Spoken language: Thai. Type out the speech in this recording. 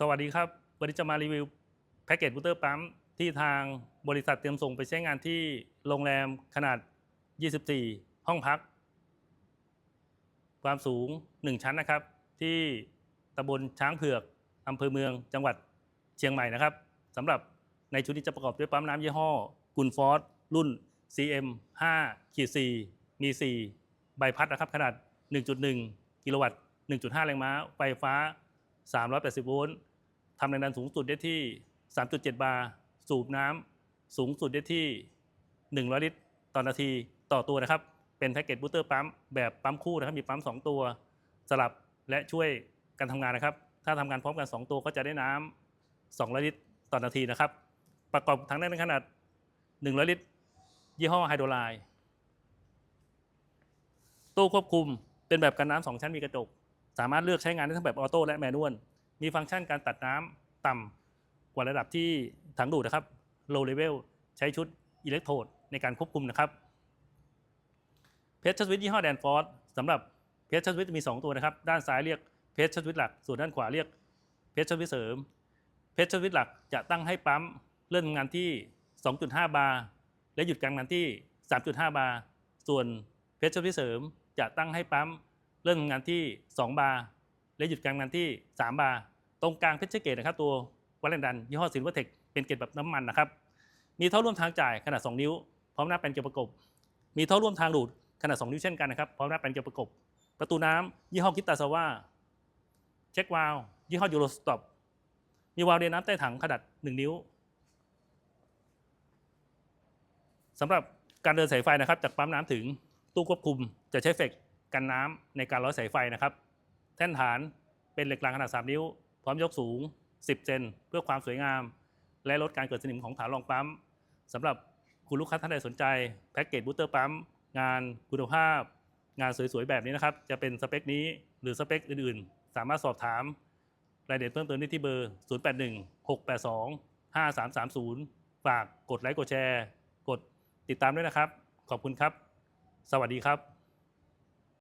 สวัสดีครับ วันนี้จะมารีวิวแพ็กเกจบูเตอร์ปั๊มที่ทางบริษัทเตรียมส่งไปใช้งานที่โรงแรมขนาด 24 ห้องพัก ความสูง 1 ชั้นนะครับ ที่ตำบลช้างเผือกอำเภอเมืองจังหวัดเชียงใหม่นะครับสำหรับในชุดนี้จะประกอบด้วยปั๊มน้ำยี่ห้อ กุนฟอสรุ่น CM 5ขีด4มี 4 ใบพัดนะครับขนาด 1.1 กิโลวัตต์ 1.5 แรงม้า ไฟฟ้า 380 โวลต์ทำแรงดันสูงสุดได้ที่ 3.7 บาร์ สูบน้ำสูงสุดได้ที่ 100 ลิตร ต่อนาทีต่อตัวนะครับ เป็นแพ็กเกจบูสเตอร์ปั๊มแบบปั๊มคู่นะครับ มีปั๊ม 2 ตัว สลับและช่วยกันทำงานนะครับ ถ้าทำงานพร้อมกัน 2 ตัวก็จะได้น้ำ200 ลิตร ต่อนาทีนะครับ ประกอบทั้งได้ในขนาด 100 ลิตร ยี่ห้อไฮโดรไลน์ตู้ควบคุมเป็นแบบกันน้ำสองชั้นมีกระจก สามารถเลือกใช้งานได้ทั้งแบบออโต้และแมนนวลมีฟังก์ชันการตัดน้ำต่ำกว่าระดับที่ถังดูดนะครับ low level ใช้ชุดอิเล็กโทรดในการควบคุมนะครับเพชรสวิตยี่ห้อแดนฟอร์สำหรับเพชรสวิตมี 2 ตัวนะครับ ด้านซ้ายเรียกเพชรสวิตหลัก ส่วนด้านขวาเรียกเพชรสวิตเสริม เพชรสวิตหลักจะตั้งให้ปั๊มเริ่มงานที่ 2.5 บาร์และหยุดการงานที่ 3.5 บาร์ส่วนเพชรสวิตเสริม จะตั้งให้ปั๊ม เริ่มทำงานที่ 2 บาร์และหยุดการทำงานที่ 3 บาร์ตรงกลางเพชรเกตนะครับตัววัดแรงดันยี่ห้อซิลเวอร์เทคเป็นเกตแบบน้ำมันนะครับ มีท่อร่วมทางจ่ายขนาด 2 นิ้ว พร้อมหน้าแปลนเกลียวประกบ มีท่อร่วมทางดูดขนาด 2 นิ้วเช่นกันนะครับพร้อมหน้าแปลนเกลียวประกบ ประตูน้ำยี่ห้อกิตาซาว่าเช็ควาล์วยี่ห้อยูโรสต็อปมีวาล์วเดนน้ำใต้ถังขนาด 1 นิ้วสำหรับการเดินสายไฟนะครับจากปั๊มน้ำถึงตู้ควบคุมจะใช้เฟก กันน้ำในการร้อยสายไฟนะครับ แท่นฐานเป็นเหล็กรางขนาด 3 นิ้ว พร้อมยกสูง 10 เซนเพื่อความสวยงาม และลดการเกิดสนิมของฐานรองปั๊มสำหรับคุณลูกค้าท่านใดสนใจแพ็กเกจบูสเตอร์ปั๊มงานคุณภาพ งานสวยๆแบบนี้นะครับ จะเป็นสเปคนี้หรือสเปคอื่นๆ สามารถสอบถามรายละเอียดเพิ่มเติมได้ที่เบอร์ 081 682 5330 ฝากกดไลค์กดแชร์ กดติดตามด้วยนะครับ ขอบคุณครับ สวัสดีครับ